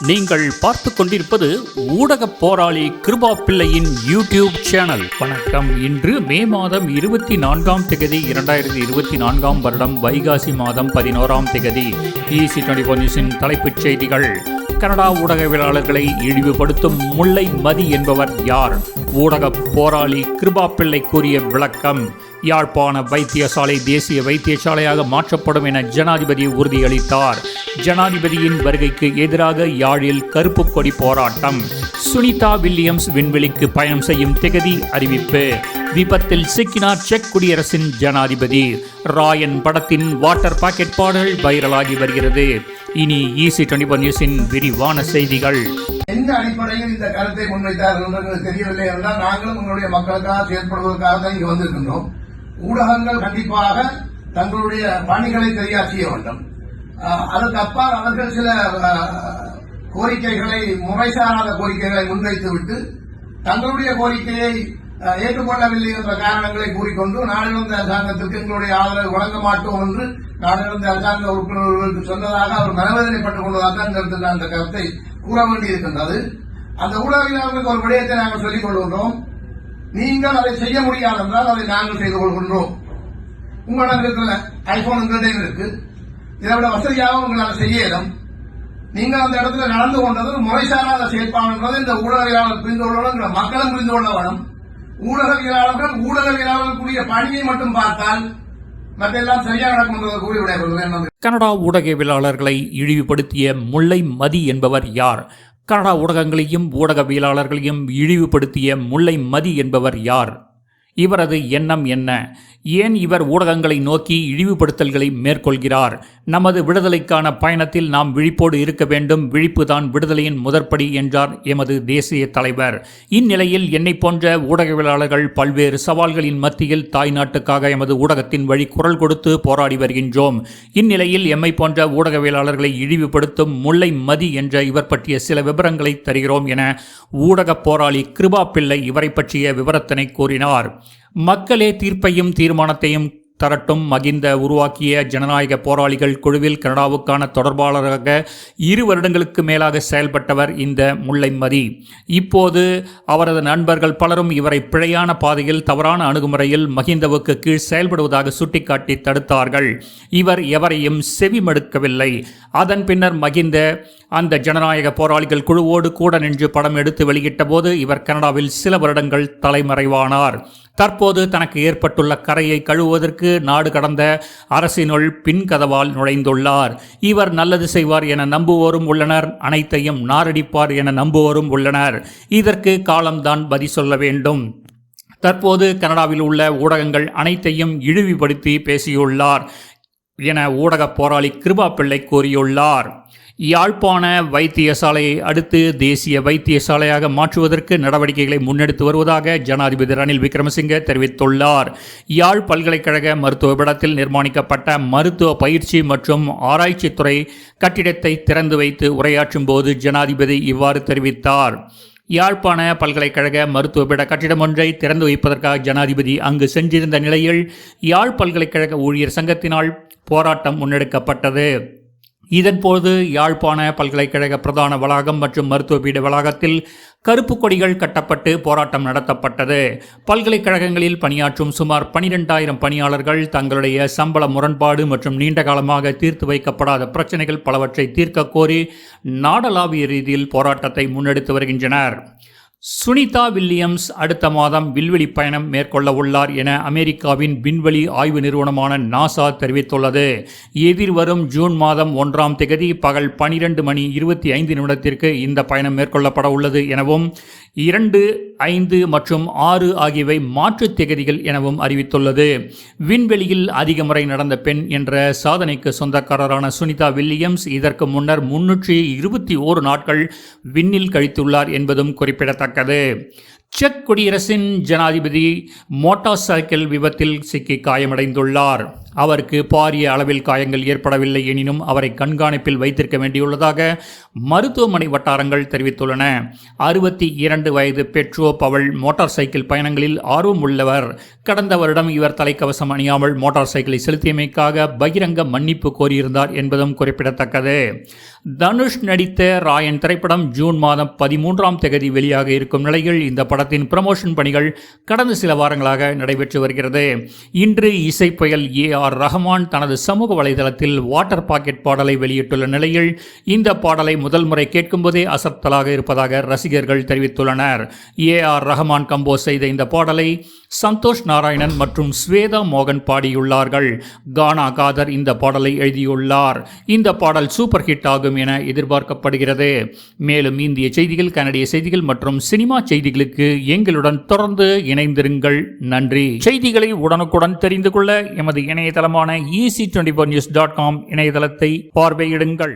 நீங்கள் பார்த்து கொண்டிருப்பது ஊடக போராளி கிருபா பிள்ளையின் யூடியூப் சேனல். வணக்கம். இன்று மே மாதம் இருபத்தி நான்காம் திகதி இரண்டாயிரத்தி இருபத்தி நான்காம் வருடம் வைகாசி மாதம் பதினோராம் திகதி இசி டுவெண்டி நியூஸின் தலைப்புச் செய்திகள். கனடா ஊடகவியலாளர்களை இழிவுபடுத்தும் முல்லை மதி என்பவர் யார்? ஊடக போராளி கிருபா பிள்ளை கூறிய விளக்கம் யாழ்ப்பாண வைத்தியசாலை தேசிய வைத்தியசாலையாக மாற்றப்படும் என ஜனாதிபதி உறுதியளித்தார். ஜனாதிபதியின் வருகைக்கு எதிராக யாழில் கருப்பு கொடி போராட்டம். சுனிதா வில்லியம்ஸ் விண்வெளிக்கு பயணம் செய்யும் திகதி அறிவிப்பு. விபத்தில் சிக்கினார் செக் குடியரசின் ஜனாதிபதி. ராயன் படத்தின் வாட்டர் பாக்கெட் பாடல் வைரலாகி வருகிறது. இனி ஈசி டுவெண்டி நியூஸின் விரிவான செய்திகள். எந்த அடிப்படையில் இந்த கருத்தை முன்வைத்தார்கள் என்று தெரியவில்லை என்றால் நாங்களும் உங்களுடைய மக்களுக்காக செயல்படுவதற்காக தான் இங்கு வந்திருக்கின்றோம். ஊடகங்கள் கண்டிப்பாக தங்களுடைய பணிகளை சரியாக செய்ய வேண்டும் அதற்கு அப்பால் அவர்கள் சில கோரிக்கைகளை முறைசாராத கோரிக்கைகளை முன்வைத்துவிட்டு தங்களுடைய கோரிக்கையை ஏற்றுக்கொள்ளவில்லை என்ற காரணங்களை கூறிக்கொண்டு நாடிருந்த அரசாங்கத்திற்கு எங்களுடைய ஆதரவு வழங்க மாட்டோம் என்று நாடிருந்த அரசாங்க உறுப்பினர்களுக்கு சொன்னதாக அவர் மனவேதனைப்பட்டுக் கொண்டதாக தான் நான் அந்த கருத்தை கூற வேண்டியிருக்கின்றது. அந்த ஊடகவியலாளர்களுக்கு ஒரு விடயத்தை நாங்கள் சொல்லிக் கொள்கின்றோம். நீங்கள் அதை செய்ய முடியாது என்றால் அதை நாங்கள் செய்து கொள்கின்றோம். உங்களிடம் இருக்கிற ஐபோன் உங்களிடம் இருக்கு. இதை விட வசதியாக உங்களால் செய்ய இயலும். நீங்கள் அந்த இடத்துல நடந்து கொண்டது ஒரு முறைசாராத செயல்பாடுன்றது இந்த ஊடகவியலாளர் புரிந்து கொள்ளணும் மக்களும் புரிந்து கொள்ள வேணும். ஊடகவியலாளர்கள் ஊடகவியலாளர்களுக்குரிய பணியை மட்டும் பார்த்தால் கனடா ஊடகவியலாளர்களை இழிவுபடுத்திய முல்லை மதி என்பவர் யார்? கனடா ஊடகங்களையும் ஊடகவியலாளர்களையும் இழிவுபடுத்திய முல்லை மதி என்பவர் யார்? இவரது எண்ணம் என்ன? ஏன் இவர் ஊடகங்களை நோக்கி இழிவுபடுத்தல்களை மேற்கொள்கிறார்? நமது விடுதலைக்கான பயணத்தில் நாம் விழிப்போடு இருக்க வேண்டும். விழிப்புதான் விடுதலையின் முதற்படி என்றார் எமது தேசிய தலைவர். இந்நிலையில் என்னை போன்ற ஊடகவியலாளர்கள் பல்வேறு சவால்களின் மத்தியில் தாய் நாட்டுக்காக எமது ஊடகத்தின் வழி குரல் கொடுத்து போராடி வருகின்றோம். இந்நிலையில் எம்மை போன்ற ஊடகவியலாளர்களை இழிவுபடுத்தும் முல்லை மதி என்ற இவர் பற்றிய சில விவரங்களை தருகிறோம் என ஊடக போராளி கிருபா பிள்ளை இவரை பற்றிய விவரத்தினை கூறினார். மக்களே தீர்ப்பையும் தீர்மானத்தையும் தரட்டும். மகிந்த உருவாக்கிய ஜனநாயக போராளிகள் குழுவில் கனடாவுக்கான தொடர்பாளராக இரு வருடங்களுக்கு மேலாக செயல்பட்டவர் இந்த முல்லைமதி. இப்போது அவரது நண்பர்கள் பலரும் இவரை பிழையான பாதையில் தவறான அணுகுமுறையில் மகிந்தவுக்கு கீழ் செயல்படுவதாக சுட்டிக்காட்டி தடுத்தார்கள். இவர் எவரையும் செவிமடுக்கவில்லை. அதன் பின்னர் மகிந்த அந்த ஜனநாயக போராளிகள் குழுவோடு கூட நின்று படம் எடுத்து வெளியிட்ட போது இவர் கனடாவில் சில வருடங்கள் தலைமறைவானார். தற்போது தனக்கு ஏற்பட்டுள்ள கரையை கழுவுவதற்கு நாடு கடந்த அரசினுள் பின்கதவால் நுழைந்துள்ளார். இவர் நல்லது செய்வார் என நம்புவோரும் உள்ளனர் அனைத்தையும் நாரடிப்பார் என நம்புவோரும் உள்ளனர். இதற்கு காலம்தான் பதி சொல்ல வேண்டும். தற்போது கனடாவில் உள்ள ஊடகங்கள் அனைத்தையும் இழிவுபடுத்தி பேசியுள்ளார். என ஊடக போராளி கிருபா பிள்ளை கூறியுள்ளார். யாழ்ப்பாண வைத்தியசாலையை அடுத்து தேசிய வைத்தியசாலையாக மாற்றுவதற்கு நடவடிக்கைகளை முன்னெடுத்து வருவதாக ஜனாதிபதி ரணில் விக்ரமசிங்கே தெரிவித்துள்ளார். யாழ் பல்கலைக்கழக மருத்துவ நிர்மாணிக்கப்பட்ட மருத்துவ பயிற்சி மற்றும் ஆராய்ச்சித்துறை கட்டிடத்தை திறந்து வைத்து உரையாற்றும் போது ஜனாதிபதி இவ்வாறு தெரிவித்தார். யாழ்ப்பாண பல்கலைக்கழக மருத்துவபிட கட்டிடம் ஒன்றை திறந்து வைப்பதற்காக ஜனாதிபதி அங்கு சென்றிருந்த நிலையில் யாழ் பல்கலைக்கழக ஊழியர் சங்கத்தினால் போராட்டம் முன்னெடுக்கப்பட்டது. இதன்போது யாழ்ப்பாண பல்கலைக்கழக பிரதான வளாகம் மற்றும் மருத்துவபீட வளாகத்தில் கருப்பு கொடிகள் கட்டப்பட்டு போராட்டம் நடத்தப்பட்டது. பல்கலைக்கழகங்களில் பணியாற்றும் சுமார் பனிரெண்டாயிரம் பணியாளர்கள் தங்களுடைய சம்பள முரண்பாடு மற்றும் நீண்ட காலமாக தீர்த்து வைக்கப்படாத பிரச்சனைகள் பலவற்றை தீர்க்க கோரி நாடளாவிய ரீதியில் போராட்டத்தை முன்னெடுத்து வருகின்றனர். சுனிதா வில்லியம்ஸ் அடுத்த மாதம் விண்வெளி பயணம் மேற்கொள்ள உள்ளார் என அமெரிக்காவின் விண்வெளி ஆய்வு நிறுவனமான நாசா தெரிவித்துள்ளது. எதிர்வரும் ஜூன் மாதம் ஒன்றாம் திகதி பகல் பனிரெண்டு மணி இருபத்தி ஐந்து நிமிடத்திற்கு இந்த பயணம் மேற்கொள்ளப்பட உள்ளது எனவும் இரண்டு ஐந்து மற்றும் ஆறு ஆகியவை மாற்றுத் திகதிகள் எனவும் அறிவித்துள்ளது. விண்வெளியில் அதிக முறை நடந்த பெண் என்ற சாதனைக்கு சொந்தக்காரரான சுனிதா வில்லியம்ஸ் இதற்கு முன்னர் முன்னூற்றி இருபத்தி ஓரு நாட்கள் விண்ணில் கழித்துள்ளார் என்பதும் குறிப்பிடத்தக்கது. sacarle செக் குடியரசின் ஜனாதிபதி மோட்டார் சைக்கிள் விபத்தில் சிக்கி காயமடைந்துள்ளார். அவருக்கு பாரிய அளவில் காயங்கள் ஏற்படவில்லை எனினும் அவரை கண்காணிப்பில் வைத்திருக்க வேண்டியுள்ளதாக மருத்துவமனை வட்டாரங்கள் தெரிவித்துள்ளன. அறுபத்தி இரண்டு வயது பெட்ரோ பவல் மோட்டார் சைக்கிள் பயணங்களில் ஆர்வம் உள்ளவர். கடந்த வருடம் இவர் தலைக்கவசம் அணியாமல் மோட்டார் சைக்கிளை செலுத்தியமைக்காக பகிரங்க மன்னிப்பு கோரியிருந்தார் என்பதும் குறிப்பிடத்தக்கது. தனுஷ் நடித்த ராயன் திரைப்படம் ஜூன் மாதம் பதிமூன்றாம் தேதி வெளியாக இருக்கும் நிலையில் இந்த படத்தின் ப்ரமோஷன் பணிகள் கடந்த சில வாரங்களாக நடைபெற்று வருகிறது. இன்று இசை ஏ ஆர் ரஹ்மான் தனது சமூக வலைதளத்தில் வாட்டர் பாக்கெட் பாடலை வெளியிட்டுள்ள நிலையில் இந்த பாடலை முதல் முறை கேட்கும்போதே அசத்தலாக இருப்பதாக ரசிகர்கள் தெரிவித்துள்ளனர். ஏ ஆர் ரஹ்மான் கம்போஸ் செய்த இந்த பாடலை சந்தோஷ் நாராயணன் மற்றும் ஸ்வேதா மோகன் பாடியுள்ளார்கள். கானா காதர் இந்த பாடலை எழுதியுள்ளார். இந்த பாடல் சூப்பர் ஹிட் ஆகும் என எதிர்பார்க்கப்படுகிறது. மேலும் இந்திய செய்திகள் கனடிய செய்திகள் மற்றும் சினிமா செய்திகளுக்கு எங்களுடன் தொடர்ந்து இணைந்திருங்கள். நன்றி. செய்திகளை உடனுக்குடன் தெரிந்து கொள்ள எமது இணையதளமான easy twenty news dot com இணையதளத்தை பார்வையிடுங்கள்.